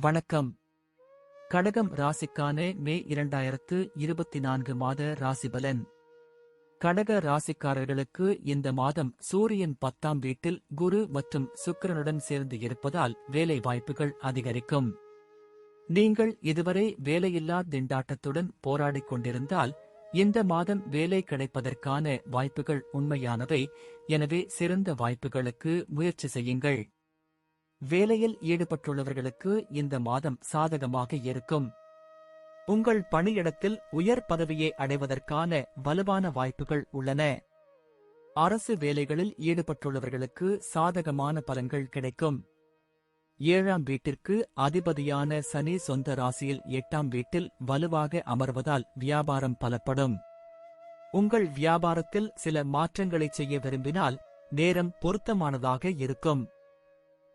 வணக்கம். கடகம் ராசிக்கான மே இரண்டாயிரத்து இருபத்தி நான்கு மாத ராசிபலன். கடக ராசிக்காரர்களுக்கு இந்த மாதம் சூரியன் பத்தாம் வீட்டில் குரு மற்றும் சுக்கிரனுடன் சேர்ந்து இருப்பதால் வேலை வாய்ப்புகள் அதிகரிக்கும். நீங்கள் இதுவரை வேலையில்லா திண்டாட்டத்துடன் போராடிக் கொண்டிருந்தால் இந்த மாதம் வேலை கிடைப்பதற்கான வாய்ப்புகள் உண்மையானவை. எனவே சிறந்த வாய்ப்புகளுக்கு முயற்சி செய்யுங்கள். வேலையில் ஈடுபட்டுள்ளவர்களுக்கு இந்த மாதம் சாதகமாக இருக்கும். உங்கள் பணியிடத்தில் உயர் பதவியை அடைவதற்கான வலுவான வாய்ப்புகள் உள்ளன. அரசு வேலைகளில் ஈடுபட்டுள்ளவர்களுக்கு சாதகமான பலன்கள் கிடைக்கும். ஏழாம் வீட்டிற்கு அதிபதியான சனி சொந்த ராசியில் எட்டாம் வீட்டில் வலுவாக அமர்வதால் வியாபாரம் பலப்படும். உங்கள் வியாபாரத்தில் சில மாற்றங்களை செய்ய விரும்பினால் நேரம் பொருத்தமானதாக இருக்கும்.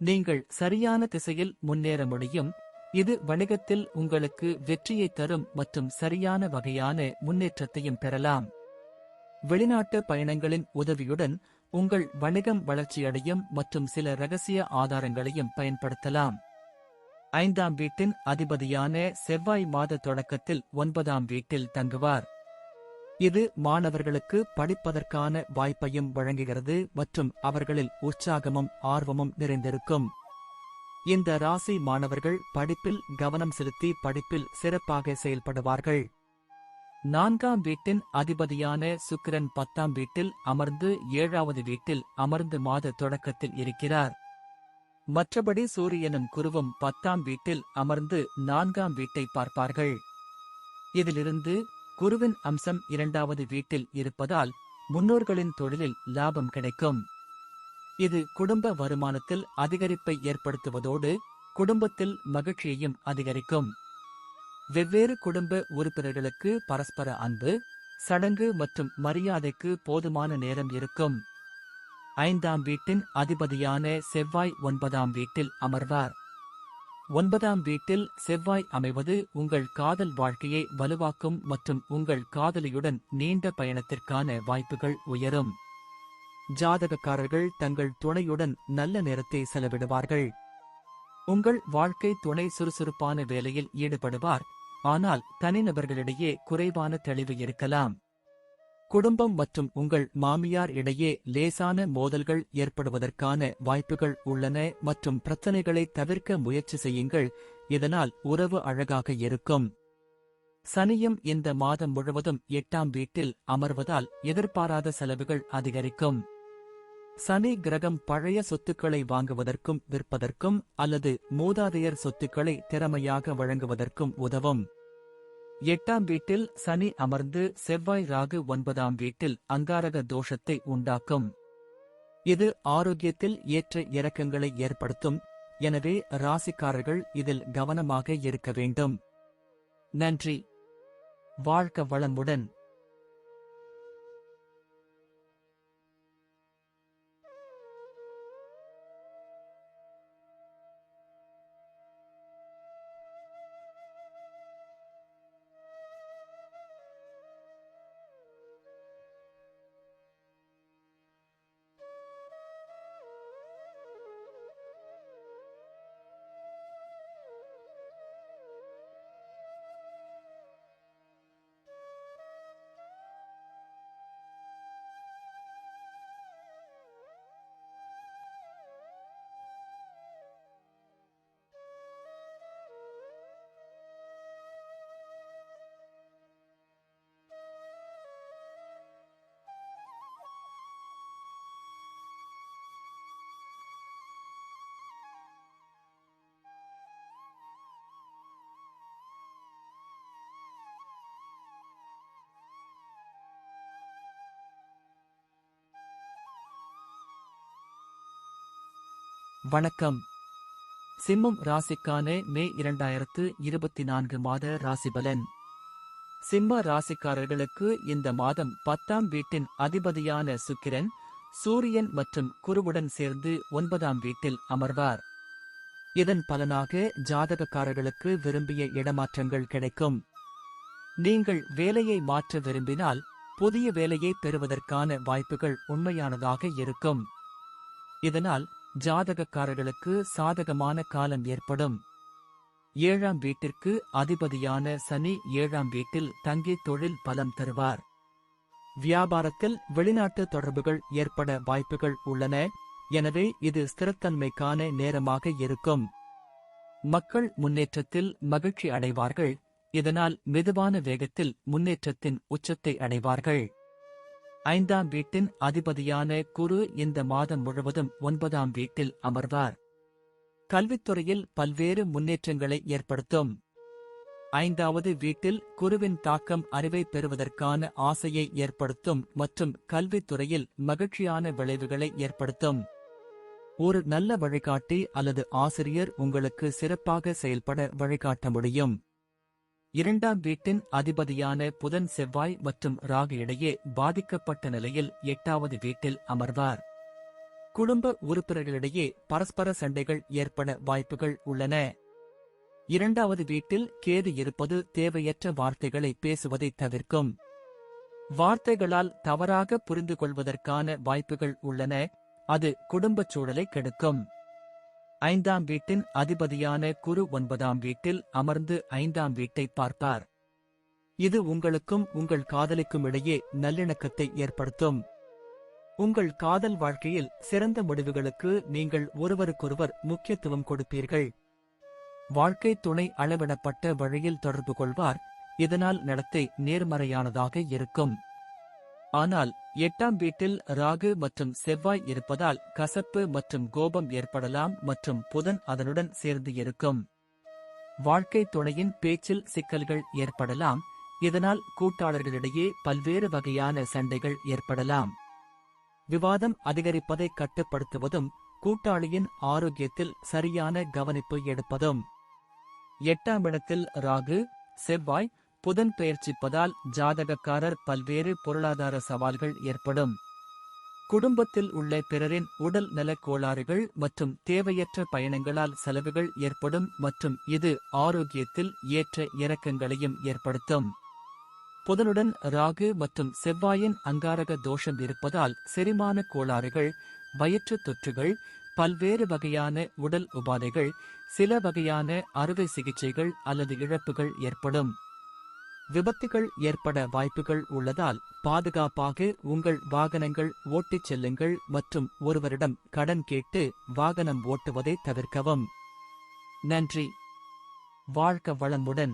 நீங்கள் சரியான திசையில் முன்னேற முடியும். இது வணிகத்தில் உங்களுக்கு வெற்றியை தரும் மற்றும் சரியான வகையான முன்னேற்றத்தையும் பெறலாம். வெளிநாட்டு பயணங்களின் உதவியுடன் உங்கள் வணிகம் வளர்ச்சியடையும் மற்றும் சில ரகசிய ஆதாரங்களையும் பயன்படுத்தலாம். ஐந்தாம் வீட்டின் அதிபதியான செவ்வாய் மாத தொடக்கத்தில் ஒன்பதாம் வீட்டில் தங்குவார். இது மாணவர்களுக்கு படிப்பதற்கான வாய்ப்பையும் வழங்குகிறது மற்றும் அவர்களில் உற்சாகமும் ஆர்வமும் நிறைந்திருக்கும். இந்த ராசி மாணவர்கள் படிப்பில் கவனம் செலுத்தி படிப்பில் சிறப்பாக செயல்படுவார்கள். நான்காம் வீட்டின் அதிபதியான சுக்கிரன் பத்தாம் வீட்டில் அமர்ந்து ஏழாவது வீட்டில் அமர்ந்து மாத தொடக்கத்தில் இருக்கிறார். மற்றபடி சூரியனும் குருவும் பத்தாம் வீட்டில் அமர்ந்து நான்காம் வீட்டை பார்ப்பார்கள். இதிலிருந்து குருவின் அம்சம் இரண்டாவது வீட்டில் இருப்பதால் முன்னோர்களின் தொழிலில் லாபம் கிடைக்கும். இது குடும்ப வருமானத்தில் அதிகரிப்பை ஏற்படுத்துவதோடு குடும்பத்தில் மகிழ்ச்சியையும் அதிகரிக்கும். வெவ்வேறு குடும்ப உறுப்பினர்களுக்கு பரஸ்பர அன்பு சடங்கு மற்றும் மரியாதைக்கு போதுமான நேரம் இருக்கும். ஐந்தாம் வீட்டின் அதிபதியான செவ்வாய் ஒன்பதாம் வீட்டில் அமர்வார். ஒன்பதாம் வீட்டில் செவ்வாய் அமைவது உங்கள் காதல் வாழ்க்கையை வலுவாக்கும் மற்றும் உங்கள் காதலியுடன் நீண்ட பயணத்திற்கான வாய்ப்புகள் உயரும். ஜாதகக்காரர்கள் தங்கள் துணையுடன் நல்ல நேரத்தை செலவிடுவார்கள். உங்கள் வாழ்க்கை துணை சுறுசுறுப்பான வேலையில் ஈடுபடுவார். ஆனால் தனிநபர்களிடையே குறைவான தெளிவு இருக்கலாம். குடும்பம் மற்றும் உங்கள் மாமியார் இடையே லேசான மோதல்கள் ஏற்படுவதற்கான வாய்ப்புகள் உள்ளன மற்றும் பிரச்சனைகளை தவிர்க்க முயற்சி செய்யுங்கள். இதனால் உறவு அழகாக இருக்கும். சனியும் இந்த மாதம் முழுவதும் எட்டாம் வீட்டில் அமர்வதால் எதிர்பாராத செலவுகள் அதிகரிக்கும். சனி கிரகம் பழைய சொத்துக்களை வாங்குவதற்கும் விற்பதற்கும் அல்லது மூதாதையர் சொத்துக்களை திறமையாக வழங்குவதற்கும் உதவும். எட்டாம் வீட்டில் சனி அமர்ந்து செவ்வாய் ராகு ஒன்பதாம் வீட்டில் அங்காரக தோஷத்தை உண்டாக்கும். இது ஆரோக்கியத்தில் ஏற்ற இறக்கங்களை ஏற்படுத்தும். எனவே ராசிக்காரர்கள் இதில் கவனமாக இருக்க வேண்டும். நன்றி. வாழ்க்க வளமுடன். வணக்கம். சிம்மம் ராசிக்கான மே இரண்டாயிரத்து இருபத்தி நான்கு மாத ராசிபலன். சிம்ம ராசிக்காரர்களுக்கு இந்த மாதம் பத்தாம் வீட்டின் அதிபதியான சுக்கிரன் சூரியன் மற்றும் குருவுடன் சேர்ந்து ஒன்பதாம் வீட்டில் அமர்வார். இதன் பலனாக ஜாதகக்காரர்களுக்கு விரும்பிய இடமாற்றங்கள் கிடைக்கும். நீங்கள் வேலையை மாற்ற விரும்பினால் புதிய வேலையை பெறுவதற்கான வாய்ப்புகள் உண்மையானதாக இருக்கும். இதனால் ஜாதகக்காரர்களுக்கு சாதகமான காலம் ஏற்படும். ஏழாம் வீட்டிற்கு அதிபதியான சனி ஏழாம் வீட்டில் தங்கி தொழில் பலம் தருவார். வியாபாரத்தில் வெளிநாட்டு தொடர்புகள் ஏற்பட வாய்ப்புகள் உள்ளன. எனவே இது ஸ்திரத்தன்மைக்கான நேரமாக இருக்கும். மக்கள் முன்னேற்றத்தில் மகிழ்ச்சி அடைவார்கள். இதனால் மெதுவான வேகத்தில் முன்னேற்றத்தின் உச்சத்தை அடைவார்கள். ஐந்தாம் வீட்டின் அதிபதியான குரு இந்த மாதம் முழுவதும் ஒன்பதாம் வீட்டில் அமர்வார். கல்வித்துறையில் பல்வேறு முன்னேற்றங்களை ஏற்படுத்தும். ஐந்தாவது வீட்டில் குருவின் தாக்கம் அறிவை பெறுவதற்கான ஆசையை ஏற்படுத்தும் மற்றும் கல்வித்துறையில் மகிழ்ச்சியான விளைவுகளை ஏற்படுத்தும். ஒரு நல்ல வழிகாட்டி அல்லது ஆசிரியர் உங்களுக்கு சிறப்பாக செயல்பட வழிகாட்ட முடியும். இரண்டாம் வீட்டின் அதிபதியான புதன் செவ்வாய் மற்றும் ராகு இடையே பாதிக்கப்பட்ட நிலையில் எட்டாவது வீட்டில் அமர்வார். குடும்ப உறுப்பினர்களிடையே பரஸ்பர சண்டைகள் ஏற்பட வாய்ப்புகள் உள்ளன. இரண்டாவது வீட்டில் கேது இருப்பது தேவையற்ற வார்த்தைகளை பேசுவதை தவிர்க்கும். வார்த்தைகளால் தவறாக புரிந்து கொள்வதற்கான வாய்ப்புகள் உள்ளன. அது குடும்பச் சூழலை கெடுக்கும். ஐந்தாம் வீட்டின் அதிபதியான குரு ஒன்பதாம் வீட்டில் அமர்ந்து ஐந்தாம் வீட்டை பார்ப்பார் இது உங்களுக்கும் உங்கள் காதலிக்கும் இடையே நல்லிணக்கத்தை ஏற்படுத்தும். உங்கள் காதல் வாழ்க்கையில் சிறந்த முடிவுகளுக்கு நீங்கள் ஒருவருக்கொருவர் முக்கியத்துவம் கொடுப்பீர்கள். வாழ்க்கை துணை அளவிடப்பட்ட வழியில் தொடர்பு கொள்வார். இதனால் நடத்தை நேர்மறையானதாக இருக்கும். ஆனால் எட்டாம் வீட்டில் ராகு மற்றும் செவ்வாய் இருப்பதால் கசப்பு மற்றும் கோபம் ஏற்படலாம் மற்றும் புதன் அதனுடன் சேர்ந்து இருக்கும். வாழ்க்கை துணையின் பேச்சில் சிக்கல்கள் ஏற்படலாம் இதனால் கூட்டாளர்களிடையே பல்வேறு வகையான சண்டைகள் ஏற்படலாம். விவாதம் அதிகரிப்பதை கட்டுப்படுத்துவதும் கூட்டாளியின் ஆரோக்கியத்தில் சரியான கவனிப்பு எடுப்பதும். எட்டாம் இடத்தில் ராகு செவ்வாய் புதன் பெயர்ச்சிப்பதால் ஜாதகக்காரர் பல்வேறு பொருளாதார சவால்கள் ஏற்படும். குடும்பத்தில் உள்ள பிறரின் உடல் நலக் கோளாறுகள் மற்றும் தேவையற்ற பயணங்களால் செலவுகள் ஏற்படும் மற்றும் இது ஆரோக்கியத்தில் ஏற்ற இறக்கங்களையும் ஏற்படுத்தும். புதனுடன் ராகு மற்றும் செவ்வாயின் அங்காரக தோஷம் இருப்பதால் செரிமான கோளாறுகள் வயிற்று தொற்றுகள் பல்வேறு வகையான உடல் உபாதைகள் சில வகையான அறுவை சிகிச்சைகள் அல்லது இழப்புகள் ஏற்படும். விபத்துகள் ஏற்பட வாய்ப்புகள் உள்ளதால் பாதுகாப்பாக உங்கள் வாகனங்கள் ஓட்டிச் செல்லுங்கள் மற்றும் ஒருவரிடம் கடன் கேட்டு வாகனம் ஓட்டுவதை தவிர்க்கவும். நன்றி. வாழ்க வளமுடன்.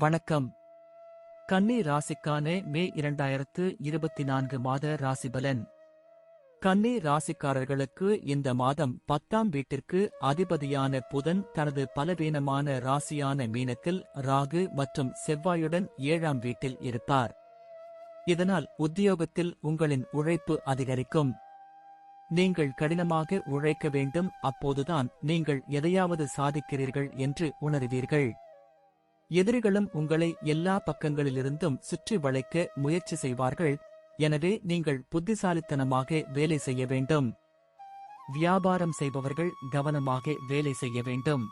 வணக்கம். கன்னி ராசிக்கான மே இரண்டாயிரத்து இருபத்தி நான்கு மாத ராசிபலன் கன்னி ராசிக்காரர்களுக்கு இந்த மாதம் பத்தாம் வீட்டிற்கு அதிபதியான புதன் தனது பலவீனமான ராசியான மீனத்தில் ராகு மற்றும் செவ்வாயுடன் ஏழாம் வீட்டில் இருப்பார். இதனால் உத்தியோகத்தில் உங்களின் உழைப்பு அதிகரிக்கும். நீங்கள் கடினமாக உழைக்க வேண்டும். அப்போதுதான் நீங்கள் எதையாவது சாதிக்கிறீர்கள் என்று உணர்வீர்கள். எதிரிகளும் உங்களை எல்லா பக்கங்களிலிருந்தும் சுற்றி வளைக்க முயற்சி செய்வார்கள். எனவே நீங்கள் புத்திசாலித்தனமாக வேலை செய்ய வேண்டும். வியாபாரம் செய்பவர்கள் கவனமாக வேலை செய்ய வேண்டும்.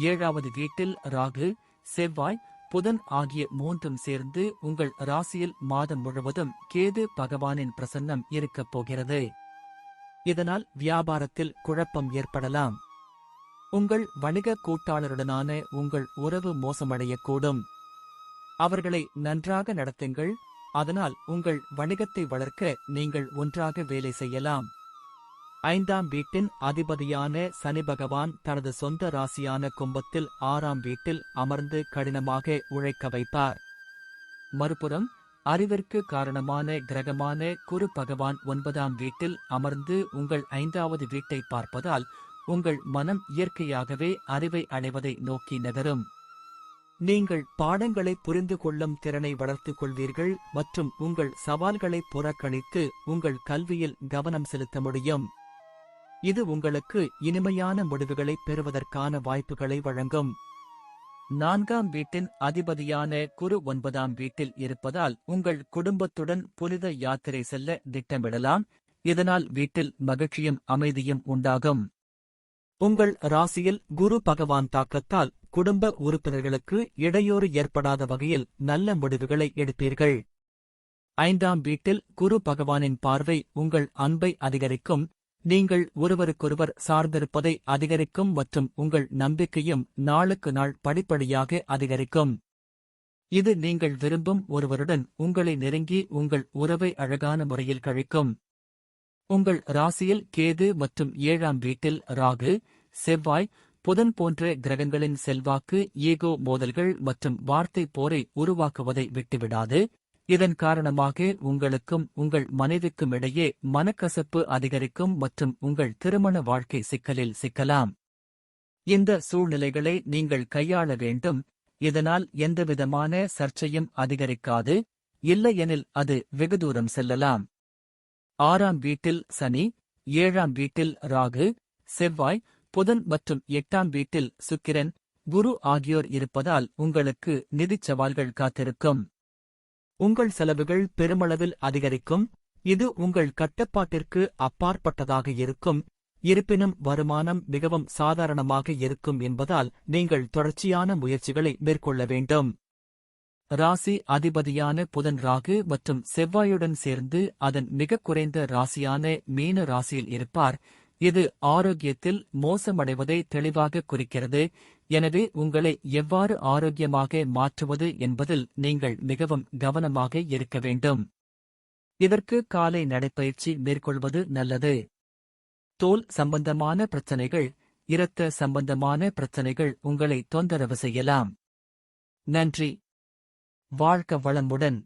ஏழாவது வீட்டில் ராகு செவ்வாய் புதன் ஆகிய மூன்றும் சேர்ந்து உங்கள் ராசியில் மாதம் முழுவதும் கேது பகவானின் பிரசன்னம் இருக்கப் போகிறது. இதனால் வியாபாரத்தில் குழப்பம் ஏற்படலாம். உங்கள் வணிக கூட்டாளருடனான உங்கள் உறவு மோசமடையக்கூடும். அவர்களை நன்றாக நடத்துங்கள் அதனால் உங்கள் வணிகத்தை வளர்க்க நீங்கள் ஒன்றாக வேலை செய்யலாம். ஐந்தாம் வீட்டின் அதிபதியான சனி பகவான் தனது சொந்த ராசியான கும்பத்தில் ஆறாம் வீட்டில் அமர்ந்து கடினமாக உழைக்க வைப்பார். மறுபுறம் அறிவிற்கு காரணமான கிரகமான குரு பகவான் ஒன்பதாம் வீட்டில் அமர்ந்து உங்கள் ஐந்தாவது வீட்டை பார்ப்பதால் உங்கள் மனம் இயற்கையாகவே அறிவை அடைவதை நோக்கி நகரும். நீங்கள் பாடங்களை புரிந்து கொள்ளும் திறனை வளர்த்துக் கொள்வீர்கள் மற்றும் உங்கள் சவால்களை புறக்கணித்து உங்கள் கல்வியில் கவனம் செலுத்த முடியும். இது உங்களுக்கு இனிமையான முடிவுகளை பெறுவதற்கான வாய்ப்புகளை வழங்கும். நான்காம் வீட்டின் அதிபதியான குரு ஒன்பதாம் வீட்டில் இருப்பதால் உங்கள் குடும்பத்துடன் புனித யாத்திரை செல்ல திட்டமிடலாம். இதனால் வீட்டில் மகிழ்ச்சியும் அமைதியும் உண்டாகும். உங்கள் ராசியில் குரு பகவான் தாக்கத்தால் குடும்ப உறுப்பினர்களுக்கு இடையூறு ஏற்படாத வகையில் நல்ல முடிவுகளை எடுப்பீர்கள். ஐந்தாம் வீட்டில் குரு பகவானின் பார்வை உங்கள் அன்பை அதிகரிக்கும் நீங்கள் ஒருவருக்கொருவர் சார்ந்திருப்பதை அதிகரிக்கும் மற்றும் உங்கள் நம்பிக்கையும் நாளுக்கு நாள் படிப்படியாக அதிகரிக்கும். இது நீங்கள் விரும்பும் ஒருவருடன் உங்களை நெருங்கி உங்கள் உறவை அழகான முறையில் கழிக்கும். உங்கள் ராசியில் கேது மற்றும் ஏழாம் வீட்டில் ராகு செவ்வாய் புதன் போன்ற கிரகங்களின் செல்வாக்கு ஈகோ மோதல்கள் மற்றும் வார்த்தை போரை உருவாக்குவதை விட்டுவிடாது. இதன் காரணமாக உங்களுக்கும் உங்கள் மனைவிக்கும் இடையே மனக்கசப்பு அதிகரிக்கும் மற்றும் உங்கள் திருமண வாழ்க்கை சிக்கலில் சிக்கலாம். இந்த சூழ்நிலைகளை நீங்கள் கையாள வேண்டும். இதனால் எந்தவிதமான சர்ச்சையும் அதிகரிக்காது. இல்லையெனில் அது வெகுதூரம் செல்லலாம். ஆறாம் வீட்டில் சனி ஏழாம் வீட்டில் ராகு செவ்வாய் புதன் மற்றும் எட்டாம் வீட்டில் சுக்கிரன் குரு ஆகியோர் இருப்பதால் உங்களுக்கு நிதிச் சவால்கள் காத்திருக்கும். உங்கள் செலவுகள் பெருமளவில் அதிகரிக்கும். இது உங்கள் கட்டுப்பாட்டிற்கு அப்பாற்பட்டதாக இருக்கும். இருப்பினும் வருமானம் மிகவும் சாதாரணமாக இருக்கும் என்பதால் நீங்கள் தொடர்ச்சியான முயற்சிகளை மேற்கொள்ள வேண்டும். ராசி அதிபதியான புதன் ராகு மற்றும் செவ்வாயுடன் சேர்ந்து அதன் மிக குறைந்த ராசியான மீன ராசியில் இருப்பார். இது ஆரோக்கியத்தில் மோசமடைவதை தெளிவாக குறிக்கிறது. எனவே உங்களை எவ்வாறு ஆரோக்கியமாக மாற்றுவது என்பதில் நீங்கள் மிகவும் கவனமாக இருக்க வேண்டும். இதற்கு காலை நடைப்பயிற்சி மேற்கொள்வது நல்லது. தோல் சம்பந்தமான பிரச்சனைகள் இரத்த சம்பந்தமான பிரச்சனைகள் உங்களை தொந்தரவு செய்யலாம். நன்றி. வாழ்க்க வளமுடன்.